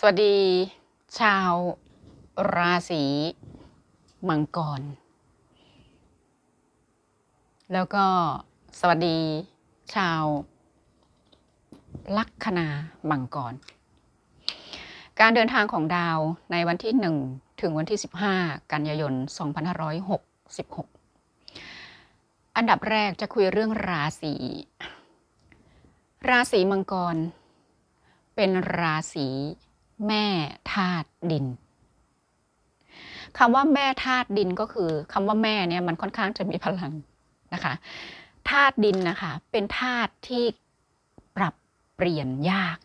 สวัสดี ชาวราศีมังกร แล้วก็สวัสดี ชาว ลัคนามังกร การเดินทางของดาวในวันที่ 1 ถึงวันที่ 15 กันยายน 2566 อันดับแรกจะคุยเรื่องราศีราศีมังกร เป็นราศี แม่ธาตุดินคำว่าแม่ธาตุดินก็คือคำว่าแม่เนี่ยมันค่อนข้างจะมีพลังนะคะธาตุดินนะคะเป็นธาตุที่ปรับเปลี่ยนยาก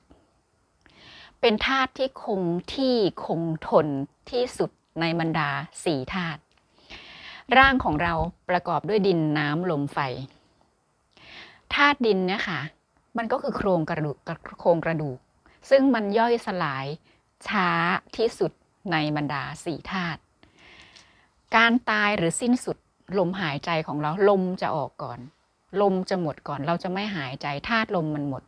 เป็นธาตุที่คงที่คงทนที่สุดในบรรดาสี่ธาตุร่างของเราประกอบด้วยดินน้ำลมไฟธาตุดินเนี่ยค่ะมันก็คือโครงกระดูกโครงกระดูก ซึ่งมันย่อยสลายช้าที่สุดในบรรดาสี่ธาตุการตายหรือสิ้นสุดลมหายใจของเราลมจะออกก่อน ลมจะหมดก่อน เราจะไม่หายใจธาตุลมมันหมด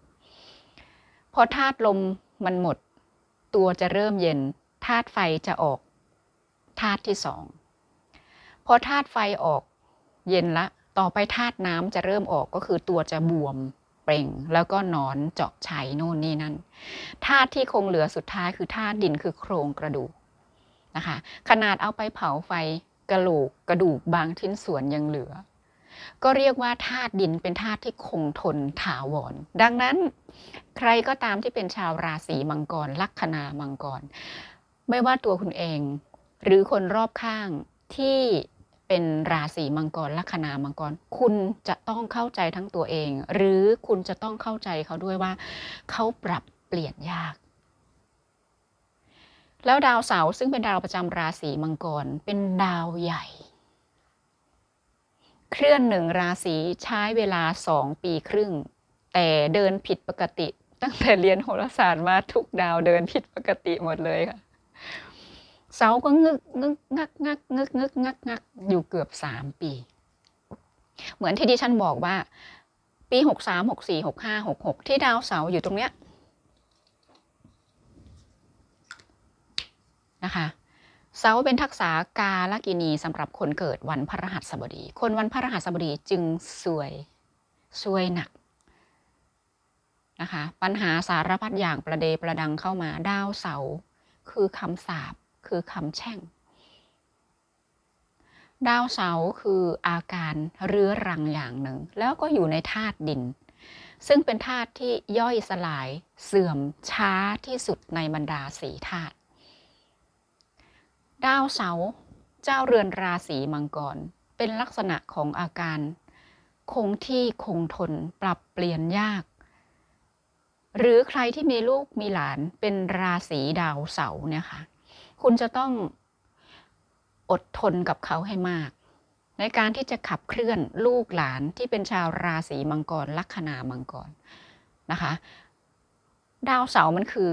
พอธาตุลมมันหมด ตัวจะเริ่มเย็นธาตุไฟจะออกธาตุที่สองพอธาตุไฟออกเย็นละ ต่อไปธาตุน้ำจะเริ่มออกก็คือตัวจะบวม เปล่ง แล้วก็นอนเจาะชัยโน่นนี่นั่นธาตุที่คงเหลือสุดท้ายคือธาตุดินคือโครงกระดูกนะคะขนาดเอาไปเผาไฟกระโหลกกระดูกบางชิ้นส่วนยังเหลือ ก็เรียกว่าธาตุดินเป็นธาตุที่คงทนถาวร ดังนั้น ใครก็ตามที่เป็นชาวราศีมังกร ลัคนามังกร ไม่ว่าตัวคุณเอง หรือคนรอบข้างที่ เป็นราศีมังกรลัคนามังกร คุณจะต้องเข้าใจทั้งตัวเอง หรือคุณจะต้องเข้าใจเขาด้วยว่า เขาปรับเปลี่ยนยาก แล้วดาวเสาร์ซึ่งเป็นดาวประจำราศีมังกร เป็นดาวใหญ่ เคลื่อนหนึ่งราศีใช้เวลาสองปีครึ่ง แต่เดินผิดปกติ ตั้งแต่เรียนโหราศาสตร์มาทุกดาวเดินผิดปกติหมดเลยค่ะ เสาก็งึกงึกงักงักงึกงึกงักงักอยู่เกือบสามปี เหมือนที่ดิฉันบอกว่า ปีหกสามหกสี่หกห้าหกหกที่ดาวเสาอยู่ตรงเนี้ยนะคะเสาเป็นทักษะกาลกินีสำหรับคนเกิดวันพฤหัสบดี คนวันพฤหัสบดีจึงซวยซวยหนักนะคะปัญหาสารพัดอย่างประเดประดังเข้ามาดาวเสาคือคำสาป คือคำแช่ง ดาวเสาคืออาการเรื้อรังอย่างหนึ่ง แล้วก็อยู่ในธาตุดิน ซึ่งเป็นธาตุที่ย่อยสลายเสื่อมช้าที่สุดในบรรดาสีธาตุดาวเสาเจ้าเรือนราศีมังกร เป็นลักษณะของอาการ คงที่คงทนปรับเปลี่ยนยาก หรือใครที่มีลูกมีหลานเป็นราศีดาวเสาเนี่ยค่ะ คุณจะต้องอดทนกับเขาให้มาก ในการที่จะขับเคลื่อนลูกหลานที่เป็นชาวราศีมังกรลัคนามังกรนะคะ ดาวเสามันคือ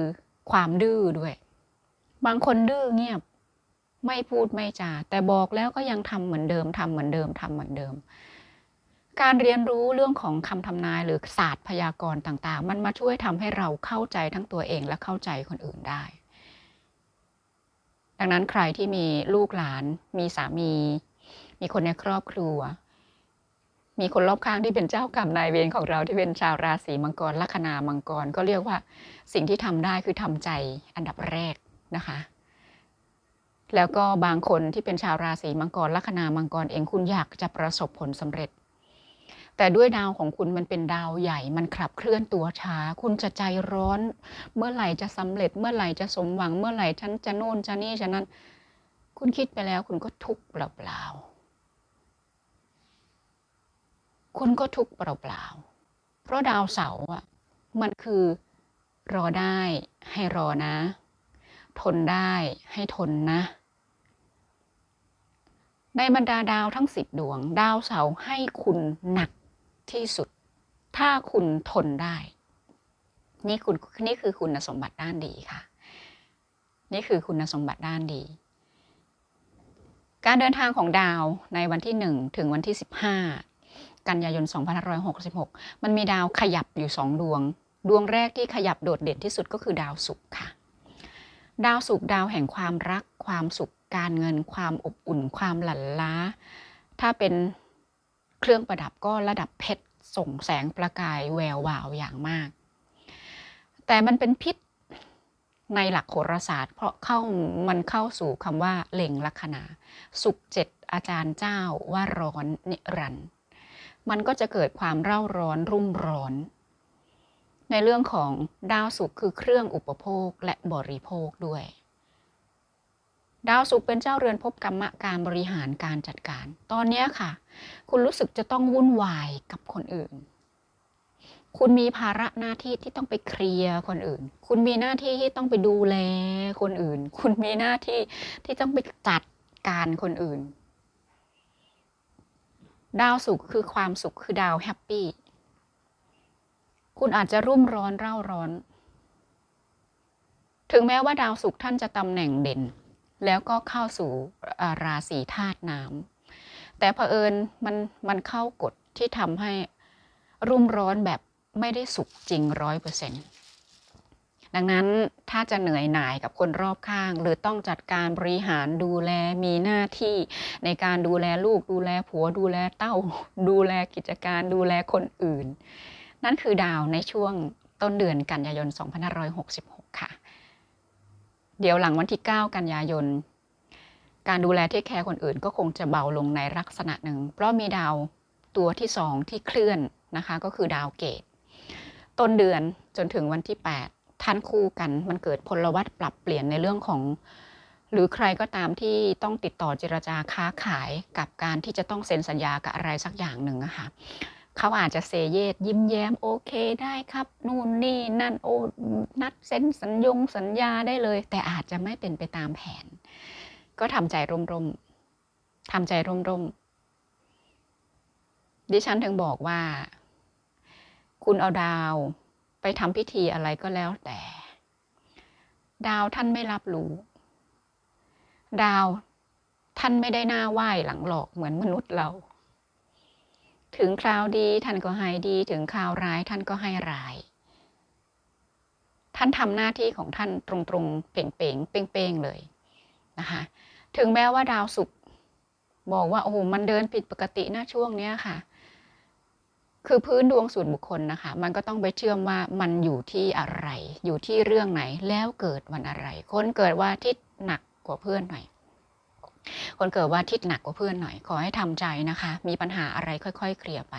ความดื้อด้วย บางคนดื้อเงียบไม่พูดไม่จาแต่บอกแล้วก็ยังทำเหมือนเดิมทำเหมือนเดิมทำเหมือนเดิม การเรียนรู้เรื่องของคำทำนายหรือศาสตร์พยากรณ์ต่าง ๆ มันมาช่วยทำให้เราเข้าใจทั้งตัวเองและเข้าใจคนอื่นได้ ดังนั้นใครที่มีลูกหลาน มีสามี มีคนในครอบครัว มีคนรอบข้างที่เป็นเจ้ากรรมนายเวรของเราที่เป็นชาวราศีมังกรลัคนามังกร ก็เรียกว่าสิ่งที่ทำได้คือทำใจอันดับแรกนะคะ แล้วก็บางคนที่เป็นชาวราศีมังกรลัคนามังกรเองคุณอยากจะประสบผลสำเร็จ แต่ด้วยดาวของคุณมันเป็นดาวใหญ่ มันขับเคลื่อนตัวช้า คุณจะใจร้อน เมื่อไหร่จะสำเร็จ เมื่อไหร่จะสมหวัง เมื่อไหร่ฉันจะโน่นจะนี่จะนั้น คุณคิดไปแล้วคุณก็ทุกข์เปล่าๆ คุณก็ทุกข์เปล่าๆ เพราะดาวเสาร์อะ มันคือรอได้ให้รอนะ ทนได้ให้ทนนะในบรรดาดาวทั้งสิบดวง ดาวเสาให้คุณหนัก ที่สุด ถ้าคุณทนได้ นี่คุณนี่คือคุณสมบัติด้านดีค่ะ นี่คือคุณสมบัติด้านดี การเดินทางของดาวในวันที่ 1 ถึงวันที่ 15 กันยายน 2566 มันมีดาวขยับอยู่สองดวง ดวงแรกที่ขยับโดดเด่นที่สุดก็คือดาวศุกร์ค่ะ ดาวสุขดาวแห่งความรักความสุขการเงินความอบอุ่นความหลั่นล้า ถ้าเป็น เครื่องประดับก็ระดับเพชรส่งแสงประกายแวววาวอย่างมาก แต่มันเป็นพิษในหลักโหราศาสตร์ เพราะเข้ามันเข้าสู่คำว่าเล็งลัคนา สุขเจ็ดอาจารย์เจ้าว่าร้อนนิรันด์มันก็จะเกิดความเร่าร้อนรุ่มร้อน ในเรื่องของดาวสุขคือเครื่องอุปโภคและบริโภคด้วย ดาวสุขเป็นเจ้าเรือนภพกรรมะการบริหารการจัดการ ตอนนี้ค่ะ คุณรู้สึกจะต้องวุ่นวายกับคนอื่น คุณมีภาระหน้าที่ที่ต้องไปเคลียร์คนอื่น คุณมีหน้าที่ที่ต้องไปดูแลคนอื่น คุณมีหน้าที่ที่ต้องไปจัดการคนอื่น ดาวสุขคือความสุขคือดาวแฮปปี้ คุณอาจจะรุ่มร้อนเร่าร้อน ถึงแม้ว่าดาวสุขท่านจะตำแหน่งเด่น แล้วก็เข้าสู่ราศีธาตุน้ำแต่เผอิญมันมันเข้ากฎที่ทำให้รุ่มร้อนแบบไม่ได้สุขจริงร้อยเปอร์เซ็นต์ดังนั้นถ้าจะเหนื่อยหน่ายกับคนรอบข้าง หรือต้องจัดการบริหารดูแลมีหน้าที่ในการดูแลลูก ดูแลผัว ดูแลเต้า ดูแลกิจการดูแลคนอื่น นั่นคือดาวในช่วงต้นเดือนกันยายน 2566 ค่ะ เดี๋ยวหลังวันที่ 9 กันยายน การดูแลเที่แคร์คนอื่นก็คงจะเบาลงในลักษณะหนึ่ง เพราะมีดาวตัวที่สองที่เคลื่อนนะคะ ก็คือดาวเกต ต้นเดือนจนถึงวันที่ 8 ท่านคู่กันมันเกิดพลวัตปรับเปลี่ยนในเรื่องของ หรือใครก็ตามที่ต้องติดต่อเจรจาค้าขายกับการที่จะต้องเซ็นสัญญากับอะไรสักอย่างหนึ่งอะคะ เขาอาจจะเซเยสยิ้มแย้มโอเคได้ครับ นู่นนี่นั่นโอ้นัดเซ็นสัญญงสัญญาได้เลย แต่อาจจะไม่เป็นไปตามแผน ก็ทำใจร่มๆทำใจร่มๆดิฉันถึงบอกว่า คุณเอาดาวไปทำพิธีอะไรก็แล้วแต่ ดาวท่านไม่รับรู้ ดาวท่านไม่ได้หน้าไหว้หลังหลอกเหมือนมนุษย์เรา ถึงคราวดีท่านก็ให้ดี ถึงคราวร้ายท่านก็ให้ร้าย ท่านทำหน้าที่ของท่านตรงๆ เป่งๆ เป้งๆ เลยนะคะถึงแม้ว่าดาวศุกร์บอกว่าโอ้โหมันเดินผิดปกตินะช่วงเนี้ยค่ะ คือพื้นดวงส่วนบุคคลนะคะ มันก็ต้องไปเชื่อมว่ามันอยู่ที่อะไร อยู่ที่เรื่องไหนแล้วเกิดวันอะไร คนเกิดว่าอาทิตย์หนักกว่าเพื่อนหน่อย คนเกิดวันอาทิตย์หนักกว่าเพื่อนหน่อย ขอให้ทำใจนะคะ มีปัญหาอะไรค่อย ๆ เคลียร์ไป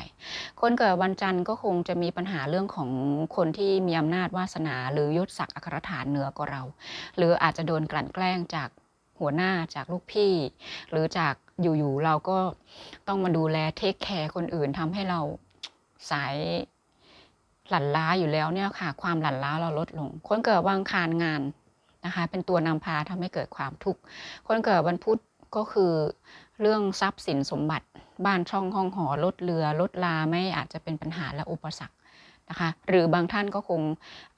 คนเกิดวันจันทร์ก็คงจะมีปัญหาเรื่องของคนที่มีอำนาจวาสนา หรือยศศักดิ์อัครฐานเหนือกว่าเรา หรืออาจจะโดนกลั่นแกล้งจากหัวหน้าจากลูกพี่ หรือจากอยู่ๆเราก็ต้องมาดูแลเทคแคร์คนอื่นทำให้เราสายหลั่นล้าอยู่แล้วเนี่ยค่ะ ความหลั่นล้าเราลดลง คนเกิดวันอังคารงานนะคะ เป็นตัวนำพาทำให้เกิดความทุกข์คนเกิดวันพุธ ก็คือเรื่องทรัพย์สินสมบัติ บ้านช่องห้องหอรถเรือรถลาไม่อาจจะเป็นปัญหาและอุปสรรคนะคะ หรือบางท่านก็คง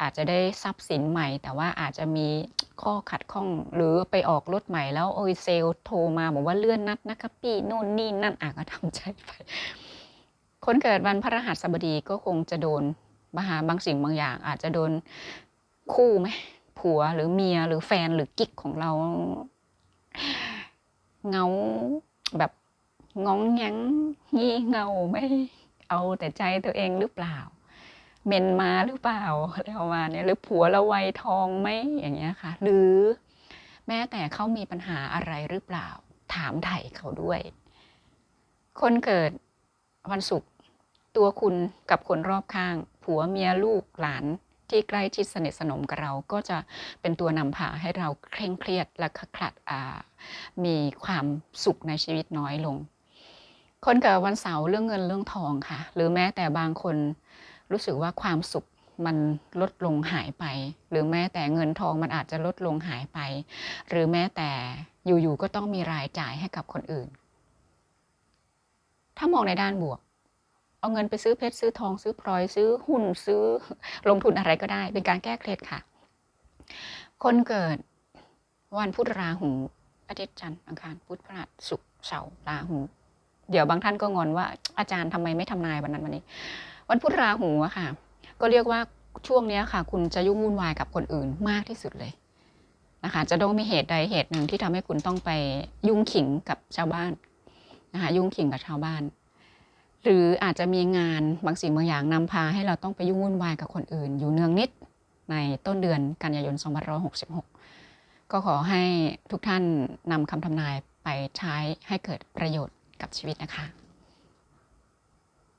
อาจจะได้ทรัพย์สินใหม่ แต่ว่าอาจจะมีข้อขัดข้องหรือไปออกรถใหม่แล้วโอ้ยเซลโทรมาบอกว่าเลื่อนนัดนะคะพี่โน่นนี่นั่นอาจก็ทำใจไปคนเกิดวันพระรหัสบดีก็คงจะโดนมหาบางสิ่งบางอย่าง อาจจะโดนคู่ไหมผัวหรือเมียหรือแฟนหรือกิ๊กของเรา เงาแบบงองแงงงี่เงาไม่เอาแต่ใจตัวเองหรือเปล่า เมนมาหรือเปล่าอะไรประมาณเนี้หรือผัวเราวัยทองไหมอย่างเงี้ยค่ะ หรือแม้แต่เขามีปัญหาอะไรหรือเปล่า ถามไถ่เขาด้วย คนเกิดวันศุกร์ตัวคุณกับคนรอบข้าง ผัวเมียลูกหลาน ที่ใกล้ชิดสนิทสนมกับเราก็จะเป็นตัวนำพาให้เราเคร่งเครียดและขลัดอ่ามีความสุขในชีวิตน้อยลง คนเกิดวันเสาร์เรื่องเงินเรื่องทองค่ะ หรือแม้แต่บางคนรู้สึกว่าความสุขมันลดลงหายไป หรือแม้แต่เงินทองมันอาจจะลดลงหายไป หรือแม้แต่อยู่ๆก็ต้องมีรายจ่ายให้กับคนอื่น ถ้ามองในด้านบวก เอาเงินไปซื้อเพชรซื้อทองซื้อพลอยซื้อหุ้นซื้อลงทุนอะไรก็ได้ เป็นการแก้เคล็ดค่ะ คนเกิดวันพุธราหูอาทิตย์จันทร์อังคารพุธพฤหัสศุกร์เสาร์ราหู เดี๋ยวบางท่านก็งอนว่าอาจารย์ทำไมไม่ทำนายวันนั้นวันนี้ วันพุธราหูอะค่ะ ก็เรียกว่าช่วงนี้ค่ะ คุณจะยุ่งวุ่นวายกับคนอื่นมากที่สุดเลยนะคะจะต้องมีเหตุใดเหตุหนึ่งที่ทำให้คุณต้องไปยุ่งขิงกับชาวบ้านนะคะยุ่งขิงกับชาวบ้าน หรืออาจจะมีงานบางสิ่งบางอย่างนำพาให้เราต้องไปยุ่งวุ่นวายกับคนอื่น อยู่เนืองนิดในต้นเดือนกันยายน 2566 ก็ขอให้ทุกท่านนำคำทำนายไปใช้ให้เกิดประโยชน์กับชีวิตนะคะ